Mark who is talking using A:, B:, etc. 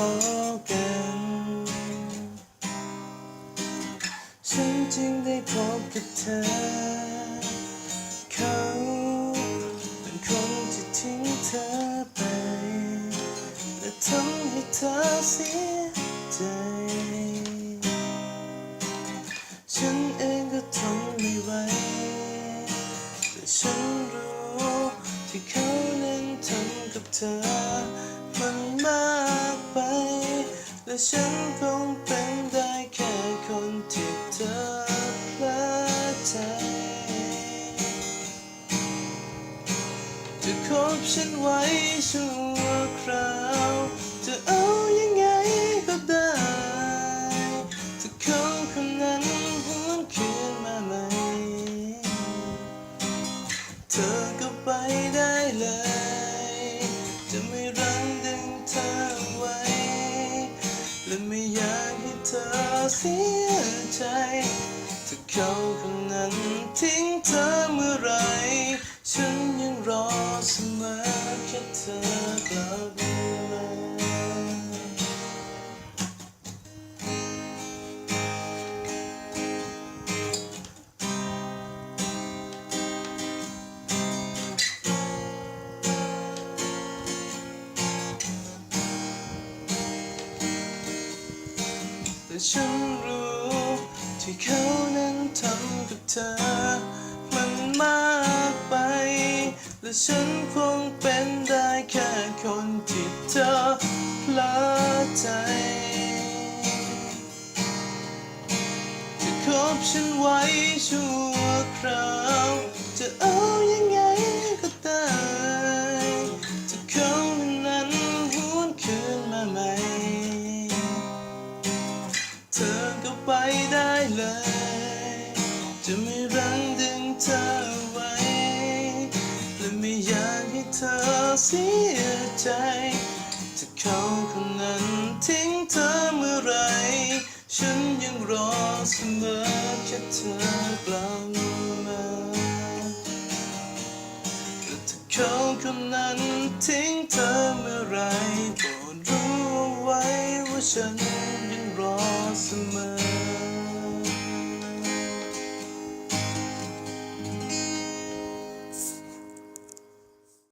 A: อกัน ฉันจึงได้พบกับเธอ เขาเป็นคนที่ทิ้งเธอไป และทำให้เธอเสียใจ ฉันเองก็ทนไม่ไหว แต่ฉันรู้ที่เขานั้นทำกับเธอ และฉันคงเป็นได้แค่คนที่เธอพลาดใจจะคบฉันไว้ชั่วคราวจะเอายังไงก็ได้ถ้าเขาคนนั้นหวนคืนมาใหม่เธอก็ไปได้เลย ไม่อยากให้เธอเสียใจถ้าเขาคนนั้นทิ้งเธอเมื่อไรฉัน ฉันรู้ที่เขานั้นทำกับเธอ มันมากไป และฉันคงเป็นได้แค่คนที่เธอพลาดใจจะคบฉันไว้ชั่วคราวจะเอายังไง จะไม่รั้งดึงเธอไว้ และไม่อยากให้เธอเสียใจจะเขาคนนั้นทิ้งเธอเมื่อไร ฉันยังรอเสมอแค่เธอกลับมาแต่ถ้าเขาคนนั้นทิ้งเธอเมื่อไรโปรดรู้ไว้ว่าฉันยังรอเสมอ